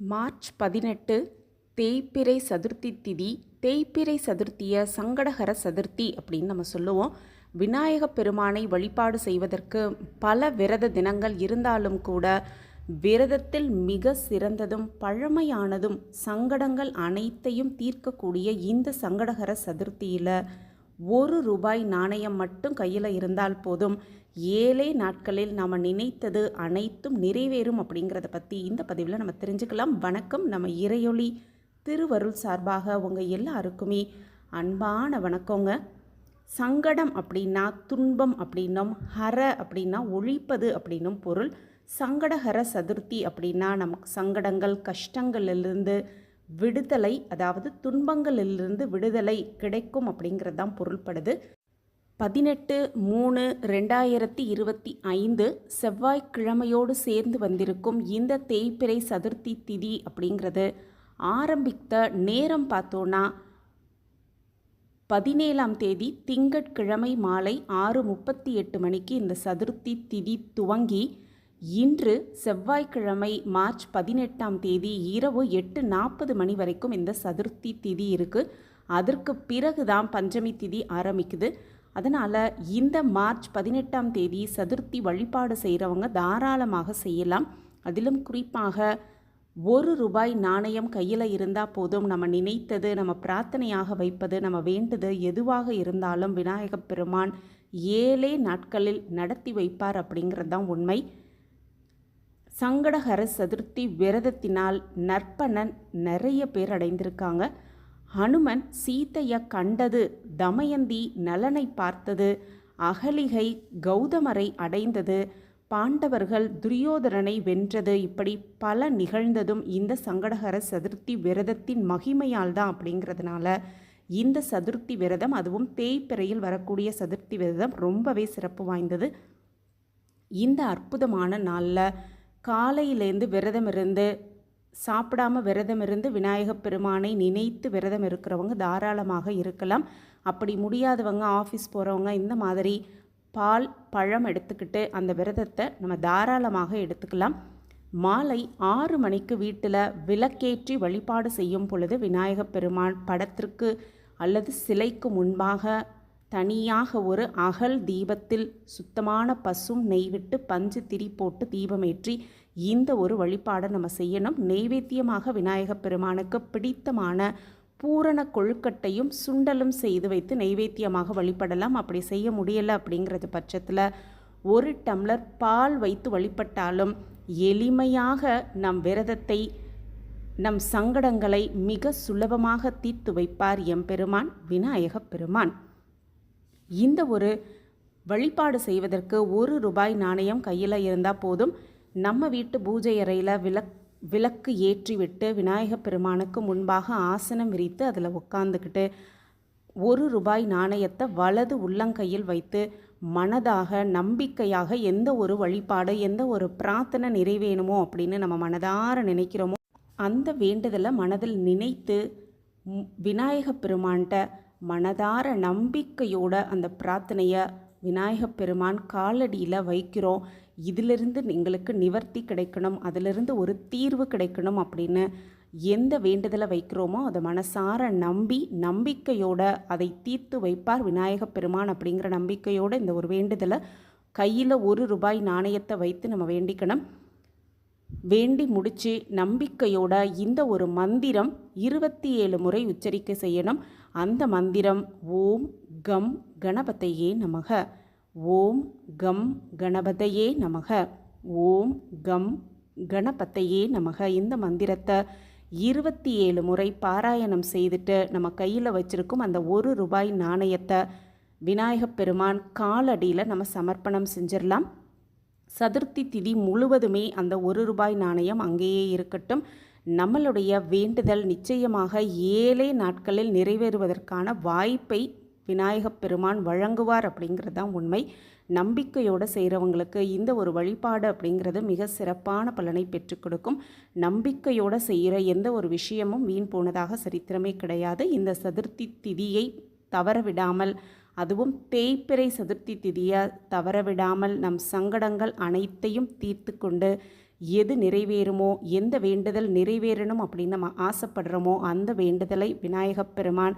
March பதினெட்டு தேய்பிறை சதுர்த்தி திதி தேய்பிறை சதுர்த்தியை சங்கடகர சதுர்த்தி அப்படின்னு நம்ம சொல்லுவோம். விநாயகப் பெருமானை வழிபாடு செய்வதற்கு பல விரத தினங்கள் இருந்தாலும் கூட விரதத்தில் மிக சிறந்ததும் பழமையானதும் சங்கடங்கள் அனைத்தையும் தீர்க்கக்கூடிய இந்த சங்கடகர சதுர்த்தியில் ஒரு ரூபாய் நாணயம் மட்டும் கையில் இருந்தால் போதும். ஏழே நாட்களில் நாம் நினைத்தது அனைத்தும் நிறைவேறும் அப்படிங்கிறத பற்றி இந்த பதிவில் நம்ம தெரிஞ்சுக்கலாம். வணக்கம். நம்ம இறையொளி திருவருள் சார்பாக உங்கள் எல்லாருக்குமே அன்பான வணக்கங்க. சங்கடம் அப்படின்னா துன்பம் அப்படின்னும் ஹர அப்படின்னா ஒழிப்பது அப்படின்னும் பொருள். சங்கடஹர சதுர்த்தி அப்படின்னா நமக்கு சங்கடங்கள் கஷ்டங்களிலிருந்து விடுதலை அதாவது துன்பங்களிலிருந்து விடுதலை கிடைக்கும் அப்படிங்கிறது தான் பொருள்படுது. பதினெட்டு மூணு ரெண்டாயிரத்தி இருபத்தி ஐந்து செவ்வாய்க்கிழமையோடு சேர்ந்து வந்திருக்கும் இந்த தேய்பிறை சதுர்த்தி திதி அப்படிங்கிறது ஆரம்பித்த நேரம் பார்த்தோன்னா பதினேழாம் தேதி திங்கட்கிழமை மாலை ஆறு முப்பத்தி எட்டு மணிக்கு இந்த சதுர்த்தி திதி துவங்கி இன்று செவ்வாய்க்கிழமை மார்ச் பதினெட்டாம் தேதி இரவு எட்டு நாற்பது மணி வரைக்கும் இந்த சதுர்த்தி திதி இருக்குது அதற்கு பிறகு தான் பஞ்சமி திதி ஆரம்பிக்குது. அதனால் இந்த மார்ச் பதினெட்டாம் தேதி சதுர்த்தி வழிபாடு செய்கிறவங்க தாராளமாக செய்யலாம். அதிலும் குறிப்பாக ஒரு ரூபாய் நாணயம் கையில் இருந்தால் போதும். நம்ம நினைத்தது நம்ம பிரார்த்தனையாக வைப்பது நம்ம வேண்டுது எதுவாக இருந்தாலும் விநாயகப் பெருமான் ஏழே நாட்களில் நடத்தி வைப்பார் அப்படிங்கிறது தான் உண்மை. சங்கடகர சதுர்த்தி விரதத்தினால் நற்பணன் நிறைய பேர் அடைந்திருக்காங்க. ஹனுமன் சீதையை கண்டது தமயந்தி நலனை பார்த்தது அகலிகை கௌதமரை அடைந்தது பாண்டவர்கள் துரியோதரனை வென்றது இப்படி பல நிகழ்ந்ததும் இந்த சங்கடகர சதுர்த்தி விரதத்தின் மகிமையால் தான் அப்படிங்கிறதுனால இந்த சதுர்த்தி விரதம் அதுவும் தேய்பிறையில் வரக்கூடிய சதுர்த்தி விரதம் ரொம்பவே சிறப்பு வாய்ந்தது. இந்த அற்புதமான நாளில் காலையிலேருந்து விரதம் இருந்து சாப்பிடாம விரதம் இருந்து விநாயகப் பெருமானை நினைத்து விரதம் இருக்கிறவங்க தாராளமாக இருக்கலாம். அப்படி முடியாதவங்க ஆஃபீஸ் போகிறவங்க இந்த மாதிரி பால் பழம் எடுத்துக்கிட்டு அந்த விரதத்தை நம்ம தாராளமாக எடுத்துக்கலாம். மாலை ஆறு மணிக்கு வீட்டில் விளக்கேற்றி வழிபாடு செய்யும் பொழுது விநாயகப் பெருமான் படத்திற்கு அல்லது சிலைக்கு முன்பாக தனியாக ஒரு அகல் தீபத்தில் சுத்தமான பசும் நெய் விட்டு பஞ்சு திரி போட்டு தீபமேற்றி இந்த ஒரு வழிபாடை நம்ம செய்யணும். நெய்வேத்தியமாக விநாயகப் பெருமானுக்கு பிடித்தமான பூரண கொழுக்கட்டையும் சுண்டலும் செய்து வைத்து நெய்வேத்தியமாக வழிபடலாம். அப்படி செய்ய முடியலை அப்படிங்கிறது பட்சத்தில் ஒரு டம்ளர் பால் வைத்து வழிபட்டாலும் எளிமையாக நம் விரதத்தை நம் சங்கடங்களை மிக சுலபமாக தீர்த்து வைப்பார் எம்பெருமான் விநாயகப் பெருமான். இந்த ஒரு வழிபாடு செய்வதற்கு ஒரு ரூபாய் நாணயம் கையில் இருந்தால் போதும். நம்ம வீட்டு பூஜை அறையில் விளக் விளக்கு ஏற்றி விட்டு விநாயகப் பெருமானுக்கு முன்பாக ஆசனம் விரித்து அதில் உட்காந்துக்கிட்டு ஒரு ரூபாய் நாணயத்தை வலது உள்ளங்கையில் வைத்து மனதாக நம்பிக்கையாக எந்த ஒரு வழிபாடு எந்த ஒரு பிரார்த்தனை நிறைவேணுமோ அப்படின்னு நம்ம மனதார நினைக்கிறோமோ அந்த வேண்டுதலை மனதில் நினைத்து விநாயகப் பெருமான்கிட்ட மனதார நம்பிக்கையோட அந்த பிரார்த்தனையை விநாயகப் பெருமான் காலடியில் வைக்கிறோம். இதிலிருந்து எங்களுக்கு நிவர்த்தி கிடைக்கணும். அதிலிருந்து ஒரு தீர்வு கிடைக்கணும் அப்படின்னு எந்த வேண்டுதலை வைக்கிறோமோ அதை மனசார நம்பி நம்பிக்கையோட அதை தீர்த்து வைப்பார் விநாயகப் பெருமான் அப்படிங்கிற நம்பிக்கையோடு இந்த ஒரு வேண்டுதலை கையில் ஒரு ரூபாய் நாணயத்தை வைத்து நம்ம வேண்டிக்கணும். வேண்டி முடித்து நம்பிக்கையோட இந்த ஒரு மந்திரம் இருபத்தி ஏழு முறை உச்சரிக்க செய்யணும். அந்த மந்திரம் ஓம் கம் கணபதையே நமக. ஓம் கம் கணபதையே நமக. ஓம் கம் கணபத்தையே நமக. இந்த மந்திரத்தை இருபத்தி ஏழு முறை பாராயணம் செய்துட்டு நம்ம கையில் வச்சுருக்கும் அந்த ஒரு ரூபாய் நாணயத்தை விநாயகப் பெருமான் காலடியில் நம்ம சமர்ப்பணம் செஞ்சிடலாம். சதுர்த்தி திதி முழுவதுமே அந்த ஒரு ரூபாய் நாணயம் அங்கேயே இருக்கட்டும். நம்மளுடைய வேண்டுதல் நிச்சயமாக ஏழே நாட்களில் நிறைவேறுவதற்கான வாய்ப்பை விநாயகப் பெருமான் வழங்குவார் அப்படிங்கிறது தான் உண்மை. நம்பிக்கையோடு செய்கிறவங்களுக்கு இந்த ஒரு வழிபாடு அப்படிங்கிறது மிக சிறப்பான பலனை பெற்றுக் கொடுக்கும். நம்பிக்கையோடு செய்கிற எந்த ஒரு விஷயமும் வீண் போனதாக சரித்திரமே கிடையாது. இந்த சதுர்த்தி திதியை தவற விடாமல் அதுவும் தேய்பிறை சதுர்த்தி திதியை தவறவிடாமல் நம் சங்கடங்கள் அனைத்தையும் தீர்த்து கொண்டு எது நிறைவேறுமோ எந்த வேண்டுதல் நிறைவேறணும் அப்படின்னு நம்ம ஆசைப்படுறோமோ அந்த வேண்டுதலை விநாயகப் பெருமான்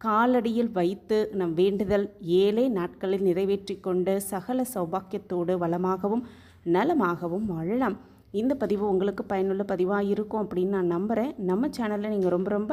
காலடியில் வைத்து நம் வேண்டுதல் ஏழே நாட்களில் நிறைவேற்றி கொண்டு சகல சௌபாக்கியத்தோடு வளமாகவும் நலமாகவும் வாழலாம். இந்த பதிவு உங்களுக்கு பயனுள்ள பதிவாக இருக்கும் அப்படின்னு நான் நம்புகிறேன் நம்ம சேனலில் நீங்கள் ரொம்ப ரொம்ப